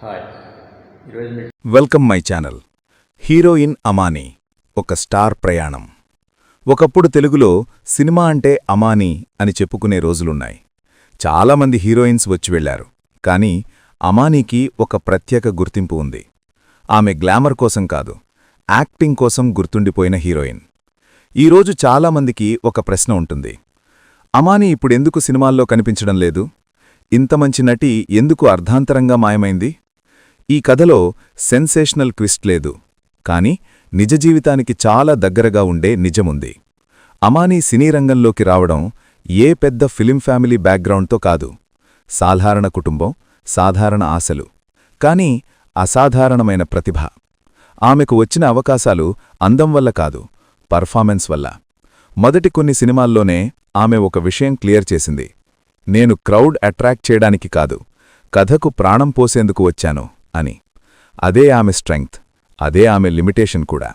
Hi. Welcome my channel. Heroine Aamani ఒక star ప్రయాణం. ఒకప్పుడు తెలుగులో సినిమా అంటే అమాని అని చెప్పుకునే రోజులున్నాయి. చాలామంది హీరోయిన్స్ వచ్చి వెళ్ళారు కానీ అమానీకి ఒక ప్రత్యేక గుర్తింపు ఉంది. ఆమె గ్లామర్ కోసం కాదు యాక్టింగ్ కోసం గుర్తుండిపోయిన హీరోయిన్. ఈరోజు చాలామందికి ఒక ప్రశ్న ఉంటుంది. అమాని ఇప్పుడెందుకు సినిమాల్లో కనిపించడం లేదు? ఇంత మంచి నటి ఎందుకు అర్ధాంతరంగా మాయమైంది? ఈ కథలో సెన్సేషనల్ క్విస్ట్ లేదు. కాని నిజ జీవితానికి చాలా దగ్గరగా ఉండే నిజముంది. అమానీ సినీ రంగంలోకి రావడం ఏ పెద్ద ఫిలిం ఫ్యామిలీ బ్యాక్గ్రౌండ్తో కాదు. సాధారణ కుటుంబం సాధారణ ఆశలు కాని అసాధారణమైన ప్రతిభ. ఆమెకు వచ్చిన అవకాశాలు అందం వల్ల కాదు పర్ఫార్మెన్స్ వల్ల. మొదటి కొన్ని సినిమాల్లోనే ఆమె ఒక విషయం క్లియర్ చేసింది. నేను క్రౌడ్ అట్రాక్ట్ చేయడానికి కాదు కథకు ప్రాణం పోసేందుకు వచ్చాను. అని. అదే ఆమె స్ట్రెంగ్త్ అదే ఆమె లిమిటేషన్ కూడా.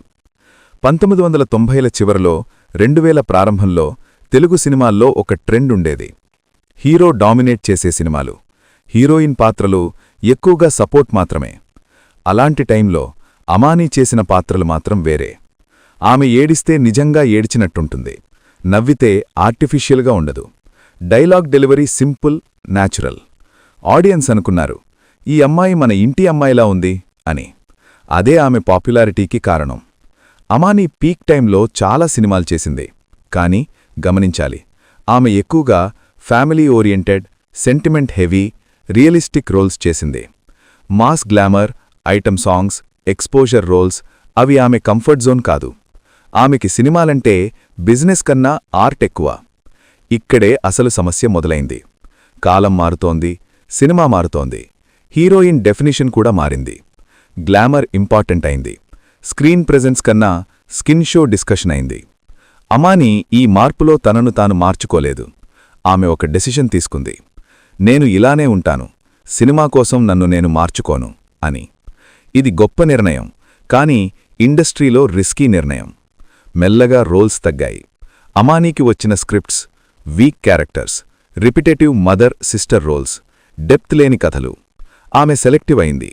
పంతొమ్మిది వందల తొంభైల చివరలో రెండువేల ప్రారంభంలో తెలుగు సినిమాల్లో ఒక ట్రెండ్ ఉండేది. హీరో డామినేట్ చేసే సినిమాలు. హీరోయిన్ పాత్రలు ఎక్కువగా సపోర్ట్ మాత్రమే. అలాంటి టైంలో అమానీ చేసిన పాత్రలు మాత్రం వేరే. ఆమె ఏడిస్తే నిజంగా ఏడ్చినట్టుంటుంది. నవ్వితే ఆర్టిఫిషియల్గా ఉండదు. Dialogue delivery simple natural. Audience అనుకున్నారు ఈ అమ్మాయి మన ఇంటి అమ్మాయిలా ఉంది అని. అదే ఆమె పాపులారిటీకి కారణం. అమానీ పీక్ టైంలో చాలా సినిమాలు చేసింది. కానీ గమనించాలి ఆమె ఎక్కువగా family oriented sentiment heavy realistic roles చేసింది. Mass glamour item songs exposure roles అవి ఆమె కంఫర్ట్ జోన్ కాదు. ఆమెకి సినిమాలంటే బిజినెస్ కన్నా ఆర్ట్ ఎక్కువ. ఇక్కడే అసలు సమస్య మొదలైంది. కాలం మారుతోంది సినిమా మారుతోంది. హీరోయిన్ డెఫినిషన్ కూడా మారింది. గ్లామర్ ఇంపార్టెంట్ అయింది. స్క్రీన్ ప్రెజెన్స్ కన్నా స్కిన్ షో డిస్కషన్ అయింది. అమాని ఈ మార్పులో తనను తాను మార్చుకోలేదు. ఆమె ఒక డెసిషన్ తీసుకుంది. నేను ఇలానే ఉంటాను. సినిమా కోసం నన్ను నేను మార్చుకోను అని. ఇది గొప్ప నిర్ణయం. కానీ ఇండస్ట్రీలో రిస్కీ నిర్ణయం. మెల్లగా రోల్స్ తగ్గాయి. అమానీకి వచ్చిన scripts weak characters repetitive mother sister roles depth లేని కథలు. ఆమె సెలెక్టివ్ అయింది.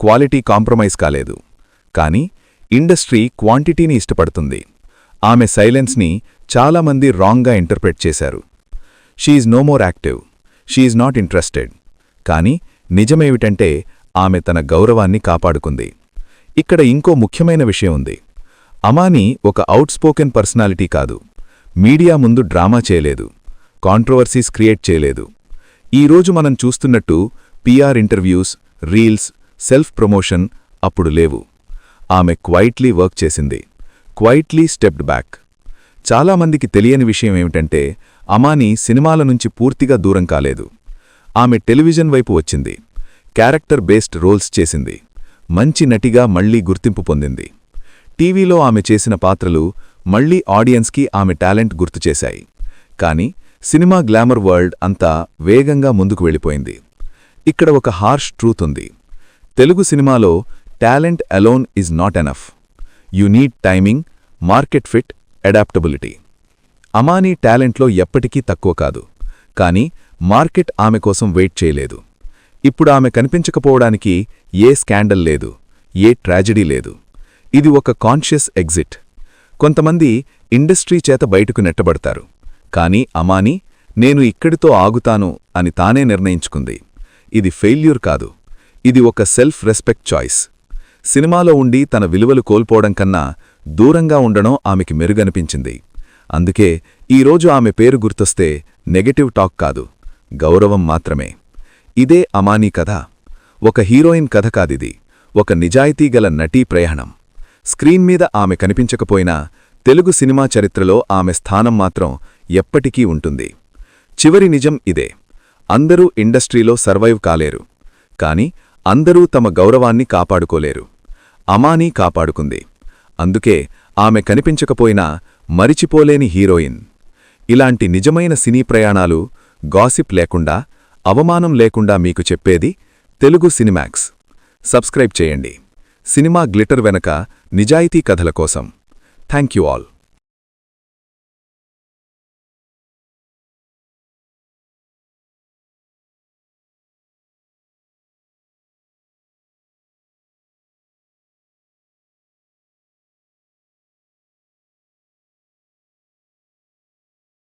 క్వాలిటీ కాంప్రమైజ్ కాలేదు. కానీ ఇండస్ట్రీ క్వాంటిటీని ఇష్టపడుతుంది. ఆమె సైలెన్స్ని చాలామంది రాంగ్గా ఇంటర్ప్రెట్ చేశారు. She's no more active she's not interested కానీ నిజమేమిటంటే ఆమె తన గౌరవాన్ని కాపాడుకుంది. ఇక్కడ ఇంకో ముఖ్యమైన విషయం ఉంది. అమాని ఒక అవుట్స్పోకెన్ పర్సనాలిటీ కాదు. మీడియా ముందు డ్రామా చేయలేదు. కాంట్రవర్సీస్ క్రియేట్ చేయలేదు. ఈరోజు మనం చూస్తున్నట్టు PR interviews reels self promotion అప్పుడు లేవు. ఆమె క్వైట్లీ వర్క్ చేసింది. Quietly stepped back. చాలామందికి తెలియని విషయం ఏమిటంటే అమాని సినిమాల నుంచి పూర్తిగా దూరం కాలేదు. ఆమె టెలివిజన్ వైపు వచ్చింది. క్యారెక్టర్ బేస్డ్ రోల్స్ చేసింది. మంచి నటిగా మళ్ళీ గుర్తింపు పొందింది. టీవీలో ఆమె చేసిన పాత్రలు మళ్ళీ ఆడియన్స్కి ఆమె టాలెంట్ గుర్తుచేశాయి కాని సినిమా గ్లామర్ వరల్డ్ అంతా వేగంగా ముందుకు వెళ్ళిపోయింది. ఇక్కడ ఒక హార్ష్ ట్రూత్ ఉంది. తెలుగు సినిమాలో talent alone is not enough. You need timing market fit adaptability. Aamani టాలెంట్లో ఎప్పటికీ తక్కువ కాదు. కాని మార్కెట్ ఆమె కోసం వెయిట్ చేయలేదు. ఇప్పుడు ఆమె కనిపించకపోవడానికి ఏ స్కాండల్ లేదు ఏ ట్రాజడీ లేదు. ఇది ఒక కాన్షియస్ ఎగ్జిట్. కొంతమంది ఇండస్ట్రీ చేత బయటకు నెట్టబడతారు. కాని అమాని నేను ఇక్కడితో ఆగుతాను అని తానే నిర్ణయించుకుంది. ఇది ఫెయిల్యూర్ కాదు. ఇది ఒక సెల్ఫ్ రెస్పెక్ట్ చాయిస్. సినిమాలో ఉండి తన విలువలు కోల్పోవడం కన్నా దూరంగా ఉండడం ఆమెకి మెరుగనిపించింది. అందుకే ఈరోజు ఆమె పేరు గుర్తొస్తే నెగటివ్ టాక్ కాదు గౌరవం మాత్రమే. ఇదే అమానీ కథ. ఒక హీరోయిన్ కథ కాదిది. ఒక నిజాయితీగల నటీ ప్రయాణం. స్క్రీన్ మీద ఆమె కనిపించకపోయినా తెలుగు సినిమా చరిత్రలో ఆమె స్థానం మాత్రం ఎప్పటికీ ఉంటుంది. చివరి నిజం ఇదే. అందరూ ఇండస్ట్రీలో సర్వైవ్ కాలేరు. కాని అందరూ తమ గౌరవాన్ని కాపాడుకోలేరు. అమానీ కాపాడుకుంది. అందుకే ఆమె కనిపించకపోయినా మరిచిపోలేని హీరోయిన్. ఇలాంటి నిజమైన సినీ ప్రయాణాలు గాసిప్ లేకుండా అవమానం లేకుండా మీకు చెప్పేది తెలుగు సినిమాక్స్. సబ్స్క్రైబ్ చేయండి. సినిమా గ్లిటర్ వెనక నిజాయితీ కథల కోసం. Thank you all.